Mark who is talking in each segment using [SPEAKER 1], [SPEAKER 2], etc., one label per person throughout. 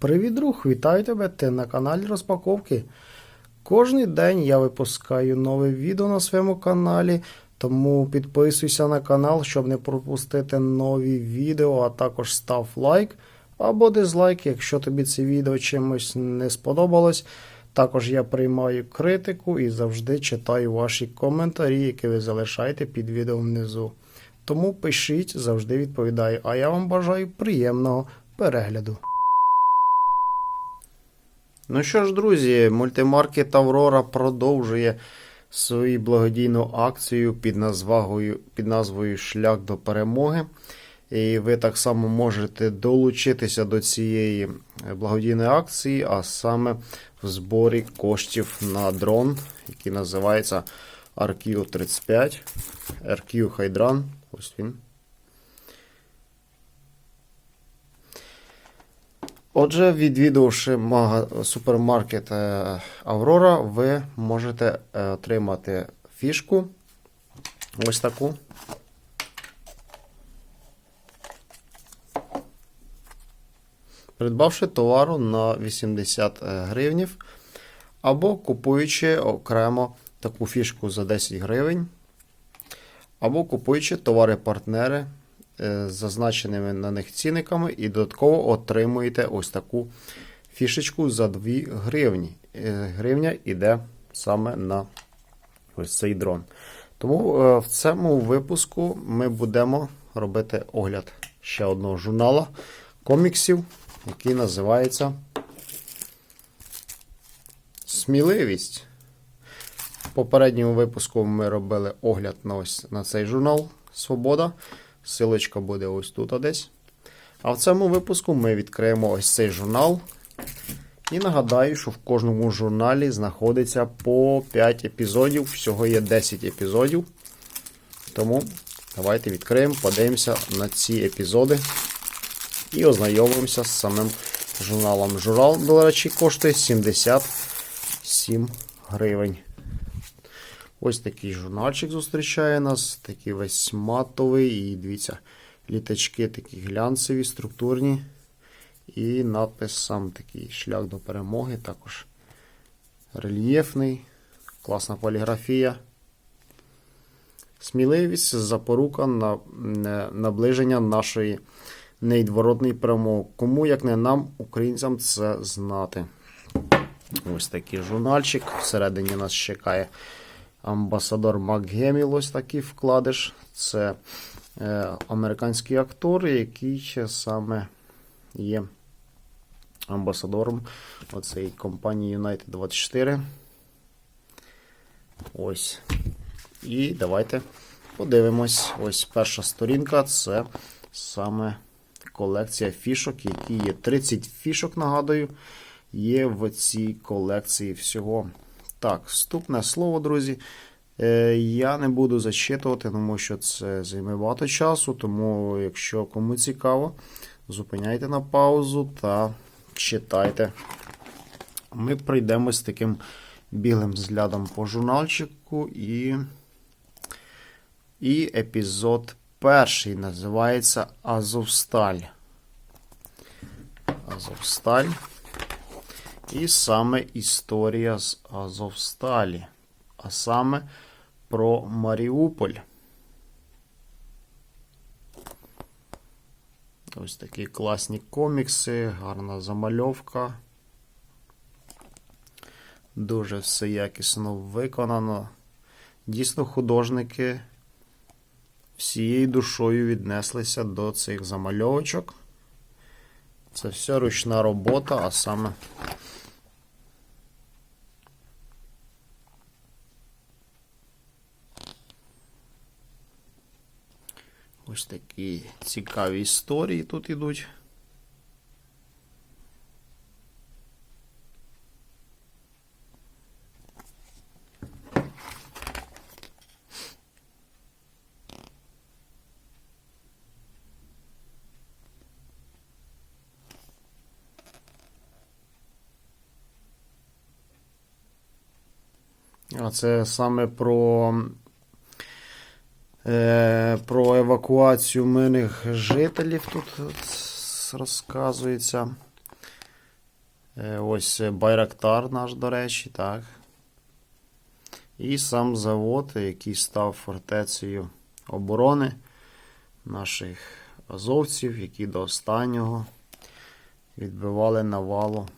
[SPEAKER 1] Привіт, друг! Вітаю тебе! Ти на каналі Розпаковки. Кожний день я випускаю нове відео на своєму каналі, тому підписуйся на канал, щоб не пропустити нові відео, а також став лайк або дизлайк, якщо тобі це відео чимось не сподобалось. Також я приймаю критику і завжди читаю ваші коментарі, які ви залишаєте під відео внизу. Тому пишіть, завжди відповідаю. А я вам бажаю приємного перегляду. Ну що ж, друзі, мультимаркет Аврора продовжує свою благодійну акцію під назвою, під назвою Шлях до перемоги. І ви так само можете долучитися до цієї благодійної акції, а саме в зборі коштів на дрон, який називається RQ 35 RQ Hydran. Ось він. Отже, відвідувавши супермаркет е, Аврора, ви можете е, отримати фішку. Ось таку. Придбавши товару на 80 гривнів, або купуючи окремо таку фішку за 10 гривень, або купуючи товари-партнери е, зазначеними на них цінниками, і додатково отримуєте ось таку фішечку за 2 гривні. Е, Гривня йде саме на ось цей дрон. Тому е, в цьому випуску ми будемо робити огляд ще одного журнала коміксів, який називається Сміливість. В попередньому випуску ми робили огляд на ось на цей журнал Свобода. Силочка буде ось тут десь. А в цьому випуску ми відкриємо ось цей журнал. І нагадаю, що в кожному журналі знаходиться по 5 епізодів. Всього є 10 епізодів. Тому давайте відкриємо, подивимося на ці епізоди і ознайомимося з самим журналом. Журнал, до речі, коштує 77 гривень. Ось такий журнальчик зустрічає нас, такий весь матовий. І дивіться, літачки такі глянцеві, структурні. І надпис сам такий шлях до перемоги. Також рельєфний, класна поліграфія. Сміливість, запорука на на- наближення нашої невідворотної перемоги. Кому, як не нам, українцям, це знати. Ось такий журнальчик. Всередині нас чекає амбасадор МакГеміл, ось такий вкладиш. Це е, американський актор, який саме є амбасадором оцеї компанії United 24. Ось. І давайте подивимось. Ось перша сторінка це саме колекція фішок, які є 30 фішок, нагадую, є в цій колекції всього. Так, вступне слово, друзі. Е, Я не буду зачитувати, тому що це займе багато часу. Тому, якщо кому цікаво, зупиняйте на паузу та читайте. Ми пройдемо з таким білим взглядом по журнальчику і, і епізод перший називається Азовсталь. Азовсталь. І саме історія з Азовсталі. А саме про Маріуполь. Ось такі класні комікси, гарна замальовка. Дуже все якісно виконано. Дійсно, художники всією душою віднеслися до цих замальовочок. Це все ручна робота, а саме ось такі цікаві історії тут ідуть. А це саме про, про евакуацію мирних жителів тут розказується. Е, Ось Байрактар наш, до речі, так. І сам завод, який став фортецею оборони наших азовців, які до останнього відбивали навалу.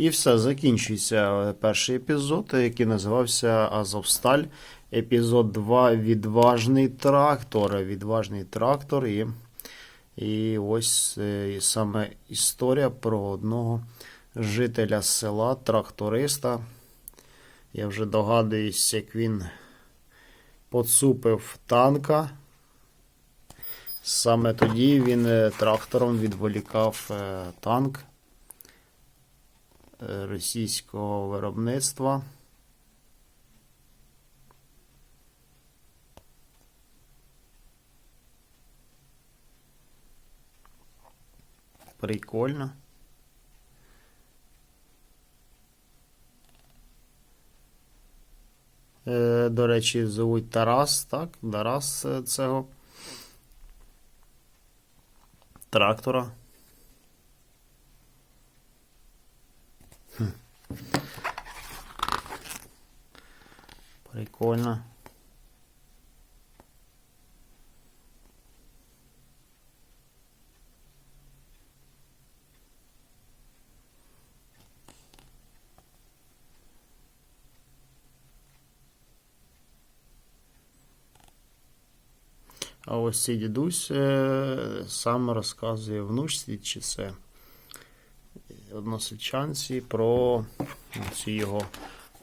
[SPEAKER 1] І все, закінчується перший епізод, який називався Азовсталь. Епізод 2 Відважний трактор. Відважний трактор. І, і ось е, і саме історія про одного жителя села, тракториста. Я вже догадуюсь, як він поцупив танка. Саме тоді він е, трактором відволікав е, танк російського виробництва. Прикольно. Е, До речі, звуть Тарас, так? Тарас е, цього трактора. Прикольно. А ось цей дідусь е, сам розказує внучці, чи це односельчанці про цей його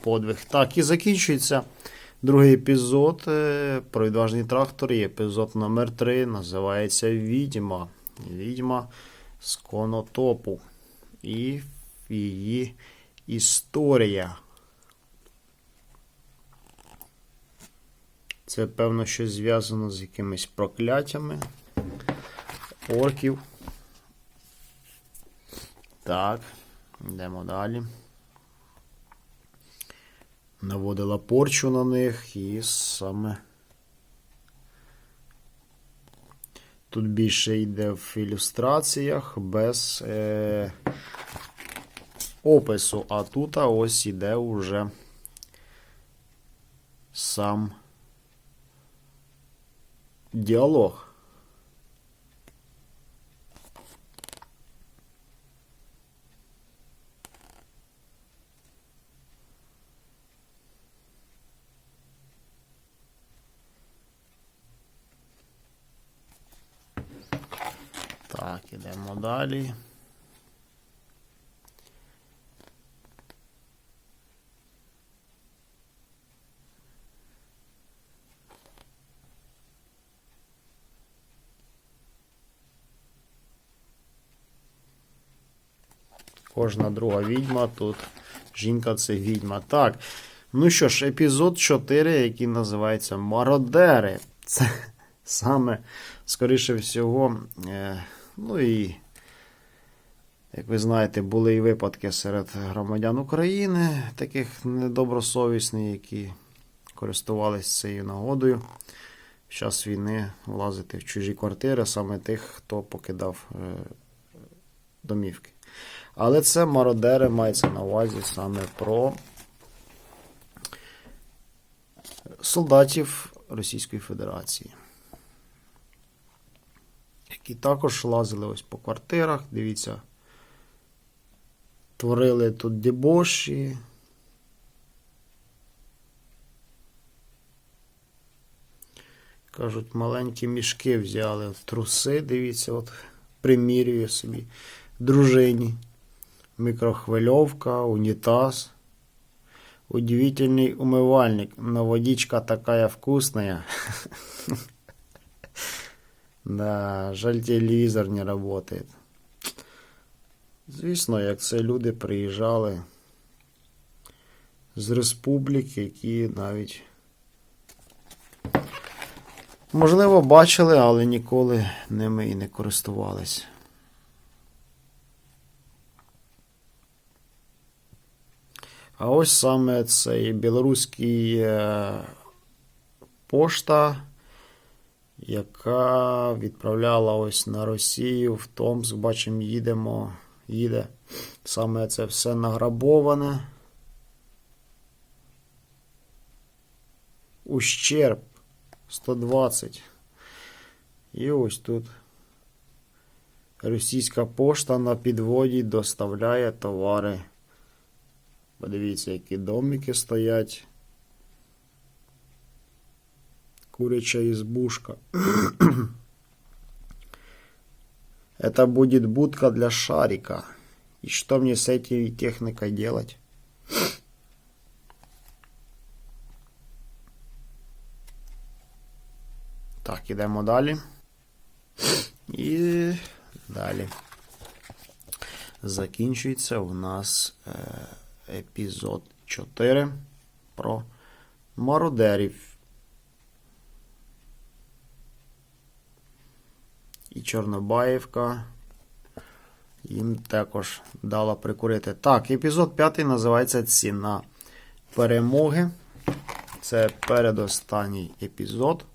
[SPEAKER 1] подвиг. Так, і закінчується другий епізод е, про відважний трактор. І епізод номер 3 називається Відьма. Відьма з конотопу. І її історія. Це, певно, щось зв'язано з якимись прокляттями орків. Так, йдемо далі. Наводила порчу на них і саме. Тут більше йде в ілюстраціях без е, опису, а тут ось іде уже сам діалог. Так, ідемо далі. Кожна друга відьма тут. Жінка це відьма. Так. Ну що ж, епізод 4, який називається Мародери. Це саме, скоріше всього, е, ну і, як ви знаєте, були і випадки серед громадян України, таких недобросовісних, які користувалися цією нагодою. В час війни влазити в чужі квартири, саме тих, хто покидав е, домівки. Але це мародери мається на увазі саме про солдатів Російської Федерації, які також лазили ось по квартирах. Дивіться, творили тут дебоші. Кажуть, маленькі мішки взяли труси, дивіться, от примірює собі дружині микрохвильовка, унитаз. Удивительный умывальник, но водичка такая вкусная. Да, жаль, телевізор не работает. Звісно, як це люди приїжджали з республік, які навіть, можливо, бачили, але ніколи ними і не користувалися. А ось саме цей білоруський е, пошта, яка відправляла ось на Росію, в Томск, бачимо, їдемо, їде. Саме це все награбоване. Ущерб 120. І ось тут російська пошта на підводі доставляє товари. Подивіться, які домики стоять. Куряча избушка. Это будет будка для шарика. И что мне с этой техникой делать? Так, ідемо далі. І далі. Закінчується у нас е, епізод 4 про мародерів. І Чорнобаївка їм також дала прикурити. Так, епізод 5 називається Ціна перемоги. Це передостанній епізод.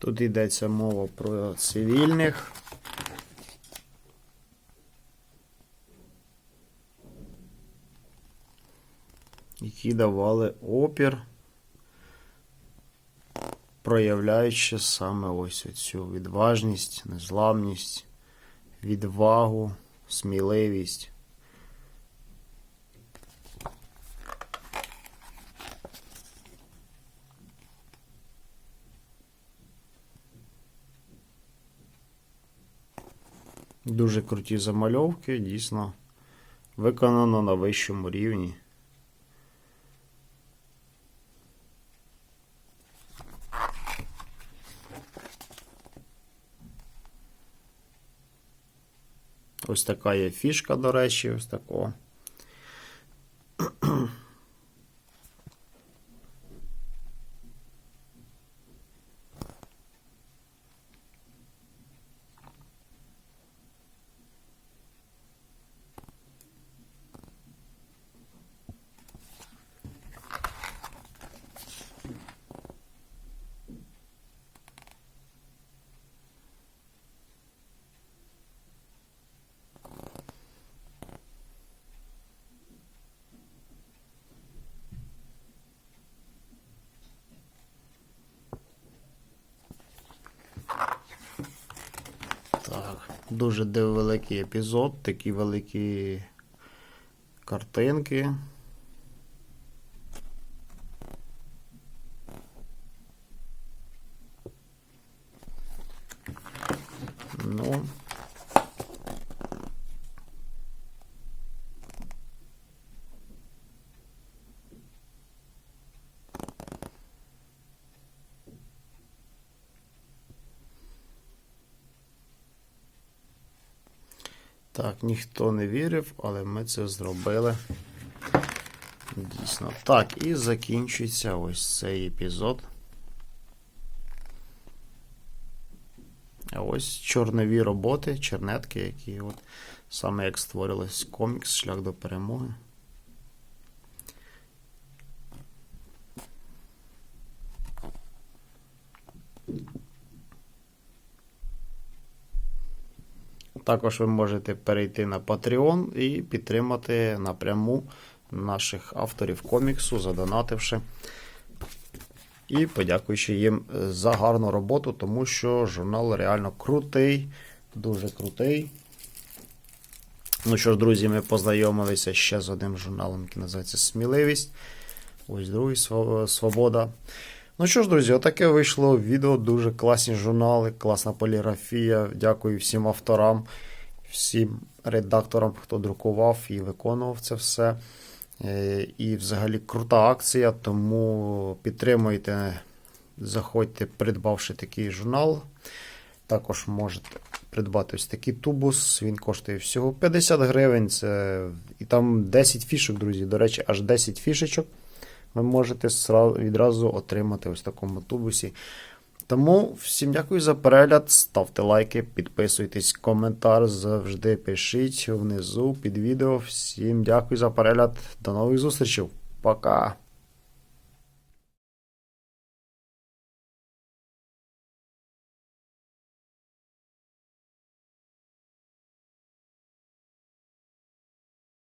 [SPEAKER 1] Тут йдеться мова про цивільних. Які давали опір, проявляючи саме ось цю відважність, незламність, відвагу, сміливість. Дуже круті замальовки, дійсно виконано на вищому рівні. Ось така є фішка, до речі, ось такого. Так, дуже великий епізод, такі великі картинки. Ну. Так, ніхто не вірив, але ми це зробили. Дійсно. Так, і закінчується ось цей епізод. А ось чорнові роботи, чернетки, які от саме як створилось комікс Шлях до перемоги. Також ви можете перейти на Patreon і підтримати напряму наших авторів коміксу, задонативши. І подякуючи їм за гарну роботу, тому що журнал реально крутий, дуже крутий. Ну що ж, друзі, ми познайомилися ще з одним журналом, який називається Сміливість. Ось другий Свобода. Ну що ж, друзі, отаке вийшло відео. Дуже класні журнали, класна поліграфія. Дякую всім авторам, всім редакторам, хто друкував і виконував це все. Е, І взагалі крута акція, тому підтримуйте, заходьте, придбавши такий журнал. Також можете придбати ось такий тубус. Він коштує всього 50 гривень. Це... І там 10 фішок, друзі. До речі, аж 10 фішечок. Ви можете відразу отримати ось такому тубусі. Тому всім дякую за перегляд. Ставте лайки, підписуйтесь, коментар завжди пишіть внизу під відео. Всім дякую за перегляд. До нових зустрічей. Пока.